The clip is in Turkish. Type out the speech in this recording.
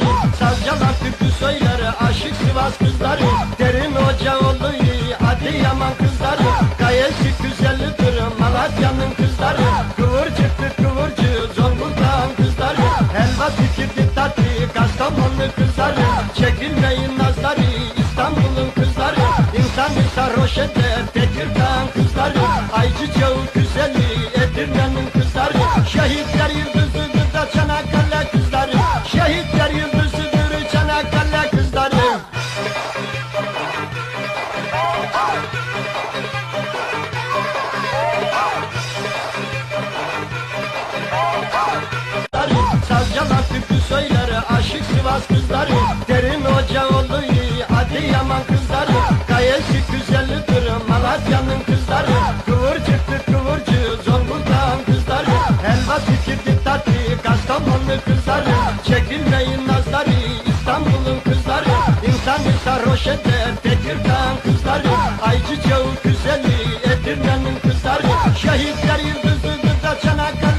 kızları Savcılar türkü söyler aşık Sivas kızları Derin Hocaoğlu Adıyaman kızları Gayesi güzellidir Malatya'nın kızları Kıvırcıktır kıvırcı Zonguldak'ın kızları Helva tükürdü tatlı. Kastamonu kızları Çekilmeyin nazları. İstanbul'un kızları İnsanı sarhoş eder Tekirdağ'ın kızları Aycıcağı güzeli. Edirne'nin kızları Şehitler yıldızıdır aşık Sivas kızları Derin Hocaoğlu Adıyaman kızları. Gayesi güzellidir Malatya'nın kızları. Kıvırcıktır kıvırcı Zonguldak'ın kızları. Helva tükürdü tatlı Kastamonu kızları. Çekilmeyin nazları İstanbul'un kızları. İnsanı sarhoş eder Tekirdağ'ın kızları. Aycıcağı güzeli Edirne'nin kızları. Şehitler yıldızıdır da Çanakkale